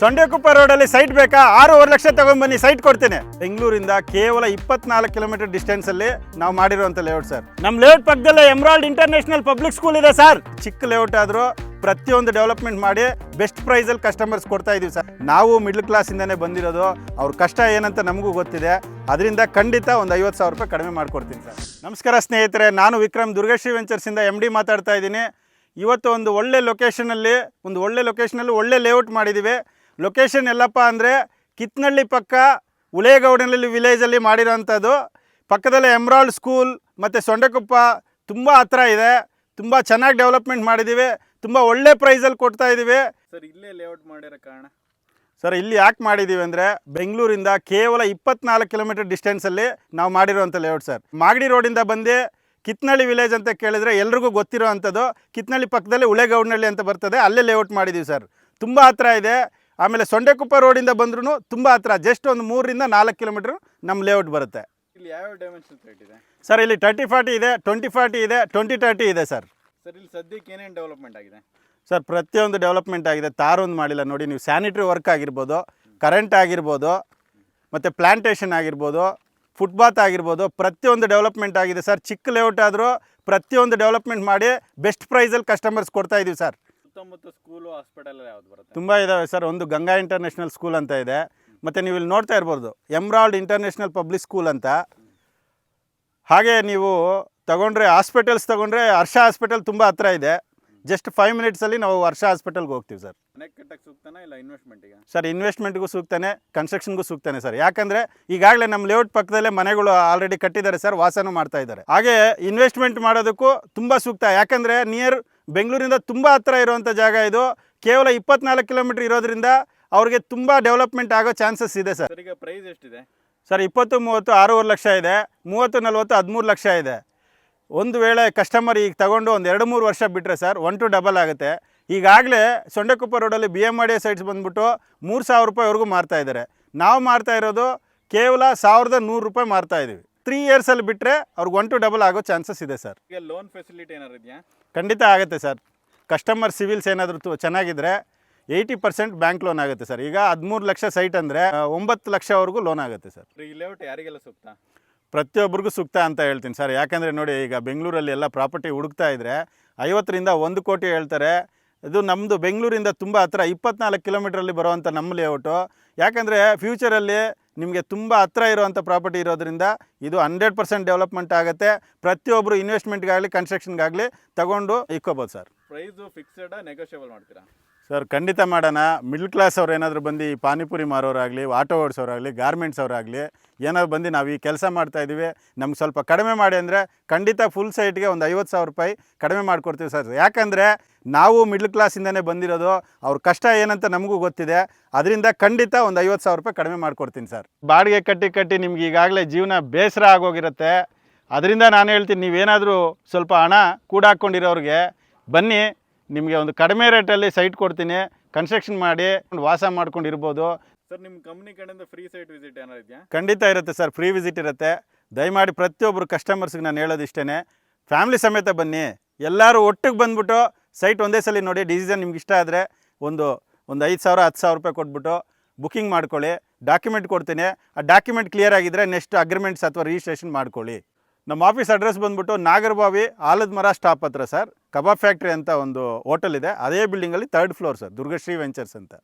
ಸೊಂಡೆಕುಪ್ಪ ರೋಡಲ್ಲಿ ಸೈಟ್ ಬೇಕಾ? ಆರೂವರೆ ಲಕ್ಷ ತಗೊಂಡ್ಬನ್ನಿ ಸೈಟ್ ಕೊಡ್ತೇನೆ. ಬೆಂಗಳೂರಿಂದ ಕೇವಲ ಇಪ್ಪತ್ನಾಲ್ಕು ಕಿಲೋಮೀಟರ್ ಡಿಸ್ಟೆನ್ಸ್ ಅಲ್ಲಿ ನಾವು ಮಾಡಿರುವಂತ ಲೇಔಟ್ ಸರ್. ನಮ್ಮ ಲೇಔಟ್ ಪಕ್ಕದಲ್ಲೇ ಎಮ್ರಾಲ್ಡ್ ಇಂಟರ್ನ್ಯಾಷನಲ್ ಪಬ್ಲಿಕ್ ಸ್ಕೂಲ್ ಇದೆ ಸರ್. ಚಿಕ್ಕ ಲೇಔಟ್ ಆದರೂ ಪ್ರತಿಯೊಂದು ಡೆವಲಪ್ಮೆಂಟ್ ಮಾಡಿ ಬೆಸ್ಟ್ ಪ್ರೈಸಲ್ಲಿ ಕಸ್ಟಮರ್ಸ್ ಕೊಡ್ತಾ ಇದೀವಿ ಸರ್. ನಾವು ಮಿಡ್ಲ್ ಕ್ಲಾಸಿಂದನೇ ಬಂದಿರೋದು. ಅವ್ರ ಕಷ್ಟ ಏನಂತ ನಮಗೂ ಗೊತ್ತಿದೆ. ಅದರಿಂದ ಖಂಡಿತ ಒಂದು ಐವತ್ತು ಸಾವಿರ ರೂಪಾಯಿ ಕಡಿಮೆ ಮಾಡ್ಕೊಡ್ತೀನಿ ಸರ್. ನಮಸ್ಕಾರ ಸ್ನೇಹಿತರೆ ನಾನು ವಿಕ್ರಮ್ ದುರ್ಗಶ್ರೀ ವೆಂಚರ್ಸಿಂದ ಎಂ ಡಿ ಮಾತಾಡ್ತಾ ಇದ್ದೀನಿ ಇವತ್ತು ಒಂದು ಒಳ್ಳೆ ಲೊಕೇಶನಲ್ಲಿ ಒಂದು ಒಳ್ಳೆ ಲೊಕೇಶನಲ್ಲಿ ಒಳ್ಳೆ ಲೇಔಟ್ ಮಾಡಿದ್ದೀವಿ ಲೊಕೇಶನ್ ಎಲ್ಲಪ್ಪ ಅಂದರೆ ಕಿತ್ನಳ್ಳಿ ಪಕ್ಕ ಉಲೇಗೌಡನಲ್ಲಿ ವಿಲೇಜಲ್ಲಿ ಮಾಡಿರೋವಂಥದ್ದು ಪಕ್ಕದಲ್ಲೇ ಎಮ್ರಾಲ್ಡ್ ಸ್ಕೂಲ್ ಮತ್ತು ಸೊಂಡೆಕೊಪ್ಪ ತುಂಬ ಹತ್ರ ಇದೆ. ತುಂಬ ಚೆನ್ನಾಗಿ ಡೆವಲಪ್ಮೆಂಟ್ ಮಾಡಿದ್ದೀವಿ ತುಂಬ ಒಳ್ಳೆ ಪ್ರೈಸಲ್ಲಿ ಕೊಡ್ತಾ ಇದ್ದೀವಿ ಸರ್ ಇಲ್ಲೇ ಲೇಔಟ್ ಮಾಡಿರೋ ಕಾರಣ? ಸರ್ ಇಲ್ಲಿ ಯಾಕೆ ಮಾಡಿದ್ದೀವಿ ಅಂದರೆ ಬೆಂಗಳೂರಿಂದ ಕೇವಲ ಇಪ್ಪತ್ನಾಲ್ಕು ಕಿಲೋಮೀಟರ್ ಡಿಸ್ಟೆನ್ಸಲ್ಲಿ ನಾವು ಮಾಡಿರುವಂಥ ಲೇಔಟ್ ಸರ್. ಮಾಗಡಿ ರೋಡಿಂದ ಬಂದು ಕಿತ್ನಳ್ಳಿ ವಿಲೇಜ್ ಅಂತ ಕೇಳಿದ್ರೆ ಎಲ್ರಿಗೂ ಗೊತ್ತಿರೋ ಅಂಥದ್ದು ಕಿತ್ನಳ್ಳಿ ಪಕ್ಕದಲ್ಲಿ ಉಳೆಗೌಡನಳ್ಳಿ ಅಂತ ಬರ್ತದೆ. ಅಲ್ಲೇ ಲೇಔಟ್ ಮಾಡಿದ್ದೀವಿ ಸರ್. ತುಂಬ ಹತ್ರ ಇದೆ. ಆಮೇಲೆ ಸೊಂಡೆಕುಪ್ಪ ರೋಡಿಂದ ಬಂದ್ರೂ ತುಂಬ ಹತ್ರ ಜಸ್ಟ್ ಒಂದು ಮೂರರಿಂದ ನಾಲ್ಕು ಕಿಲೋಮೀಟ್ರ್ ನಮ್ಮ ಲೇಔಟ್ ಬರುತ್ತೆ. ಇಲ್ಲಿ ಯಾವ್ಯಾವ ಡೈಮೆನ್ಷನ್ ಇದೆ? ಸರ್ ಇಲ್ಲಿ ತರ್ಟಿ ಫಾರ್ಟಿ ಇದೆ ಟ್ವೆಂಟಿ ಫಾರ್ಟಿ ಇದೆ ಟ್ವೆಂಟಿ ತರ್ಟಿ ಇದೆ ಸರ್. ಸರ್ ಇಲ್ಲಿ ಸದ್ಯಕ್ಕೆ ಏನೇನು ಡೆವಲಪ್ಮೆಂಟ್ ಆಗಿದೆ? ಸರ್ ಪ್ರತಿಯೊಂದು ಡೆವಲಪ್ಮೆಂಟ್ ಆಗಿದೆ. ತಾರೊಂದು ಮಾಡಿಲ್ಲ ನೋಡಿ ನೀವು ಸ್ಯಾನಿಟ್ರಿ ವರ್ಕ್ ಆಗಿರ್ಬೋದು ಕರೆಂಟ್ ಆಗಿರ್ಬೋದು ಮತ್ತು ಪ್ಲ್ಯಾಂಟೇಷನ್ ಆಗಿರ್ಬೋದು ಫುಟ್ಬಾತ್ ಆಗಿರ್ಬೋದು ಪ್ರತಿಯೊಂದು ಡೆವಲಪ್ಮೆಂಟ್ ಆಗಿದೆ ಸರ್. ಚಿಕ್ಕ ಲೇಔಟ್ ಆದರೂ ಪ್ರತಿಯೊಂದು ಡೆವಲಪ್ಮೆಂಟ್ ಮಾಡಿ ಬೆಸ್ಟ್ ಪ್ರೈಸಲ್ಲಿ ಕಸ್ಟಮರ್ಸ್ ಕೊಡ್ತಾ ಇದೀವಿ ಸರ್. ಸುತ್ತಮುತ್ತ ಸ್ಕೂಲು ಹಾಸ್ಪಿಟಲ್ ಯಾವ್ದು ಬರುತ್ತೆ? ತುಂಬ ಇದಾವೆ ಸರ್. ಒಂದು ಗಂಗಾ ಇಂಟರ್ನ್ಯಾಷನಲ್ ಸ್ಕೂಲ್ ಅಂತ ಇದೆ. ಮತ್ತು ನೀವು ಇಲ್ಲಿ ನೋಡ್ತಾ ಇರ್ಬೋದು ಎಮ್ರಾಲ್ಡ್ ಇಂಟರ್ನ್ಯಾಷನಲ್ ಪಬ್ಲಿಕ್ ಸ್ಕೂಲ್ ಅಂತ. ಹಾಗೆ ನೀವು ತಗೊಂಡ್ರೆ ಹಾಸ್ಪಿಟಲ್ಸ್ ತಗೊಂಡ್ರೆ ಹರ್ಷ ಹಾಸ್ಪಿಟಲ್ ತುಂಬ ಹತ್ರ ಇದೆ. ಜಸ್ಟ್ ಫೈವ್ ಮಿನಿಟ್ಸಲ್ಲಿ ನಾವು ವರ್ಷ ಹಾಸ್ಪಿಟಲ್ಗೆ ಹೋಗ್ತೀವಿ ಸರ್. ಮನೆ ಕಟ್ಟಕ್ಕೆ ಸೂಕ್ತನ ಇಲ್ಲ ಇನ್ವೆಸ್ಟ್ಮೆಂಟಿಗೆ ಸರ್ ಇನ್ವೆಸ್ಟ್ಮೆಂಟ್ಗೂ ಸೂಕ್ತಾನೆ ಕನ್ಸ್ಟ್ರಕ್ಷನ್ಗೂ ಸೂಕ್ತಾನೆ ಸರ್. ಯಾಕಂದರೆ ಈಗಾಗಲೇ ನಮ್ಮ ಲೇಔಟ್ ಪಕ್ಕದಲ್ಲೇ ಮನೆಗಳು ಆಲ್ರೆಡಿ ಕಟ್ಟಿದ್ದಾರೆ ಸರ್ ವಾಸನೂ ಮಾಡ್ತಾ ಇದ್ದಾರೆ. ಹಾಗೆ ಇನ್ವೆಸ್ಟ್ಮೆಂಟ್ ಮಾಡೋದಕ್ಕೂ ತುಂಬ ಸೂಕ್ತ. ಯಾಕಂದರೆ ನಿಯರ್ ಬೆಂಗಳೂರಿಂದ ತುಂಬ ಹತ್ತಿರ ಇರುವಂಥ ಜಾಗ ಇದು. ಕೇವಲ ಇಪ್ಪತ್ನಾಲ್ಕು ಕಿಲೋಮೀಟ್ರ್ ಇರೋದ್ರಿಂದ ಅವ್ರಿಗೆ ತುಂಬ ಡೆವಲಪ್ಮೆಂಟ್ ಆಗೋ ಚಾನ್ಸಸ್ ಇದೆ ಸರ್. ಈಗ ಪ್ರೈಸ್ ಎಷ್ಟಿದೆ? ಸರ್ ಇಪ್ಪತ್ತು ಮೂವತ್ತು ಆರೂವರೆ ಲಕ್ಷ ಇದೆ. ಮೂವತ್ತು ನಲ್ವತ್ತು ಹದಿಮೂರು ಲಕ್ಷ ಇದೆ. ಒಂದು ವೇಳೆ ಕಸ್ಟಮರ್ ಈಗ ತಗೊಂಡು ಒಂದು ಎರಡು ಮೂರು ವರ್ಷ ಬಿಟ್ಟರೆ ಸರ್ ಒನ್ ಟು ಡಬಲ್ ಆಗುತ್ತೆ. ಈಗಾಗಲೇ ಸೊಂಡೆಕುಪ್ಪ ರೋಡಲ್ಲಿ B M R D sites ಬಂದ್ಬಿಟ್ಟು ಮೂರು ಸಾವಿರ ರೂಪಾಯಿವರೆಗೂ ಮಾರ್ತಾ ಇದ್ದಾರೆ. ನಾವು ಮಾರ್ತಾ ಇರೋದು ಕೇವಲ ಸಾವಿರದ ನೂರು ರೂಪಾಯಿ ಮಾರ್ತಾ ಇದ್ದೀವಿ ತ್ರೀ ಇಯರ್ಸಲ್ಲಿ ಬಿಟ್ಟರೆ ಅವ್ರಿಗೆ ಒನ್ ಟು ಡಬಲ್ ಆಗೋ ಚಾನ್ಸಸ್ ಇದೆ ಸರ್ ಈಗ ಲೋನ್ ಫೆಸಿಲಿಟಿ ಏನಾರು ಇದೆಯಾ? ಖಂಡಿತ ಆಗುತ್ತೆ ಸರ್ ಕಸ್ಟಮರ್ ಸಿವಿಲ್ಸ್ ಏನಾದರೂ ತು ಚೆನ್ನಾಗಿದ್ದರೆ ಏಯ್ಟಿ ಪರ್ಸೆಂಟ್ ಬ್ಯಾಂಕ್ ಲೋನ್ ಆಗುತ್ತೆ ಸರ್ ಈಗ ಹದಿಮೂರು ಲಕ್ಷ ಸೈಟ್ ಅಂದರೆ ಒಂಬತ್ತು ಲಕ್ಷವರೆಗೂ ಲೋನ್ ಆಗುತ್ತೆ ಸರ್ ಈ ಲೇಔಟ್ ಯಾರಿಗೆಲ್ಲ ಸೂಕ್ತ? ಪ್ರತಿಯೊಬ್ಬರಿಗೂ ಸೂಕ್ತ ಅಂತ ಹೇಳ್ತೀನಿ ಸರ್ ಯಾಕಂದರೆ ನೋಡಿ ಈಗ ಬೆಂಗಳೂರಲ್ಲಿ ಎಲ್ಲ ಪ್ರಾಪರ್ಟಿ ಹುಡುಕ್ತಾ ಇದ್ದರೆ ಐವತ್ತರಿಂದ ಒಂದು ಕೋಟಿ ಹೇಳ್ತಾರೆ ಇದು ನಮ್ಮದು ಬೆಂಗಳೂರಿಂದ ತುಂಬ ಹತ್ರ, ಇಪ್ಪತ್ನಾಲ್ಕು ಕಿಲೋಮೀಟ್ರಲ್ಲಿ ಬರುವಂಥ ನಮ್ಮ ಲೇಔಟು. ಯಾಕಂದರೆ ಫ್ಯೂಚರಲ್ಲಿ ನಿಮಗೆ ತುಂಬ ಹತ್ರ ಇರುವಂಥ ಪ್ರಾಪರ್ಟಿ ಇರೋದ್ರಿಂದ ಇದು ಹಂಡ್ರೆಡ್ ಪರ್ಸೆಂಟ್ ಡೆವಲಪ್ಮೆಂಟ್ ಆಗುತ್ತೆ. ಪ್ರತಿಯೊಬ್ಬರು ಇನ್ವೆಸ್ಟ್ಮೆಂಟ್ಗಾಗಲಿ ಕನ್ಸ್ಟ್ರಕ್ಷನ್ಗಾಗಲಿ ತಗೊಂಡು ಇಕ್ಕೋಬೋದು ಸರ್. ಪ್ರೈಸು ಫಿಕ್ಸೆಡ್ ನೆಗೋಷಿಯಬಲ್ ಮಾಡ್ತೀರಾ? ಸರ್, ಖಂಡಿತ ಮಾಡೋಣ. ಮಿಡ್ಲ್ ಕ್ಲಾಸ್ ಅವ್ರು ಏನಾದರೂ ಬಂದು ಈ ಪಾನಿಪುರಿ ಮಾರೋರಾಗಲಿ ಆಟೋ ಓಡಿಸೋರಾಗಲಿ ಗಾರ್ಮೆಂಟ್ಸ್ ಅವರಾಗಲಿ, ಏನಾದ್ರು ಬಂದು ನಾವು ಈ ಕೆಲಸ ಮಾಡ್ತಾ ಇದ್ದೀವಿ ನಮ್ಗೆ ಸ್ವಲ್ಪ ಕಡಿಮೆ ಮಾಡಿ ಅಂದರೆ ಖಂಡಿತ ಫುಲ್ ಸೈಟ್ಗೆ ಒಂದು ಐವತ್ತು ಸಾವಿರ ರೂಪಾಯಿ ಕಡಿಮೆ ಮಾಡಿಕೊಡ್ತೀವಿ ಸರ್. ಯಾಕಂದರೆ ನಾವು ಮಿಡ್ಲ್ ಕ್ಲಾಸಿಂದನೇ ಬಂದಿರೋದು. ಅವ್ರ ಕಷ್ಟ ಏನಂತ ನಮಗೂ ಗೊತ್ತಿದೆ. ಅದರಿಂದ ಖಂಡಿತ ಒಂದು ಐವತ್ತು ಸಾವಿರ ರೂಪಾಯಿ ಕಡಿಮೆ ಮಾಡಿಕೊಡ್ತೀನಿ ಸರ್. ಬಾಡಿಗೆ ಕಟ್ಟಿ ಕಟ್ಟಿ ನಿಮ್ಗೆ ಈಗಾಗಲೇ ಜೀವನ ಬೇಸರ ಆಗೋಗಿರುತ್ತೆ. ಅದರಿಂದ ನಾನು ಹೇಳ್ತೀನಿ ನೀವೇನಾದರೂ ಸ್ವಲ್ಪ ಹಣ ಕೂಡಾಕ್ಕೊಂಡಿರೋರಿಗೆ ಬನ್ನಿ. ನಿಮಗೆ ಒಂದು ಕಡಿಮೆ ರೇಟಲ್ಲಿ ಸೈಟ್ ಕೊಡ್ತೀನಿ ಕನ್ಸ್ಟ್ರಕ್ಷನ್ ಮಾಡಿ ವಾಸ ಮಾಡ್ಕೊಂಡು ಇರ್ಬೋದು ಸರ್ ನಿಮ್ಮ ಕಂಪ್ನಿ ಕಡೆಯಿಂದ ಫ್ರೀ ಸೈಟ್ ವಿಸಿಟ್ ಏನಾರು ಇದೆಯಾ? ಖಂಡಿತ ಇರುತ್ತೆ ಸರ್ ಫ್ರೀ ವಿಸಿಟ್ ಇರುತ್ತೆ. ದಯಮಾಡಿ ಪ್ರತಿಯೊಬ್ಬರು ಕಸ್ಟಮರ್ಸ್ಗೆ ನಾನು ಹೇಳೋದು ಇಷ್ಟೇ ಫ್ಯಾಮಿಲಿ ಸಮೇತ ಬನ್ನಿ. ಎಲ್ಲರೂ ಒಟ್ಟಿಗೆ ಬಂದ್ಬಿಟ್ಟು ಸೈಟ್ ಒಂದೇ ಸಲ ನೋಡಿ ಡಿಸಿಷನ್ ನಿಮ್ಗೆ ಇಷ್ಟ ಆದರೆ ಒಂದು ಒಂದು ಐದು ಸಾವಿರ ಹತ್ತು ಸಾವಿರ ರೂಪಾಯಿ ಕೊಟ್ಬಿಟ್ಟು ಬುಕ್ಕಿಂಗ್ ಮಾಡ್ಕೊಳ್ಳಿ. ಡಾಕ್ಯುಮೆಂಟ್ ಕೊಡ್ತೀನಿ. ಆ ಡಾಕ್ಯುಮೆಂಟ್ ಕ್ಲಿಯರ್ ಆಗಿದ್ದರೆ ನೆಕ್ಸ್ಟ್ ಅಗ್ರಿಮೆಂಟ್ಸ್ ಅಥವಾ ರಿಜಿಸ್ಟ್ರೇಷನ್ ಮಾಡ್ಕೊಳ್ಳಿ. ನಮ್ಮ ಆಫೀಸ್ ಅಡ್ರೆಸ್ ಬಂದ್ಬಿಟ್ಟು ನಾಗರಬಾವಿ ಆಲದಮರ ಸ್ಟಾಪ್ ಹತ್ರ ಸರ್, ಕಬಾಬ್ ಫ್ಯಾಕ್ಟ್ರಿ ಅಂತ ಒಂದು ಹೋಟೆಲ್ ಇದೆ. ಅದೇ ಬಿಲ್ಡಿಂಗಲ್ಲಿ third floor sir, Durgashree ventures ಅಂತ.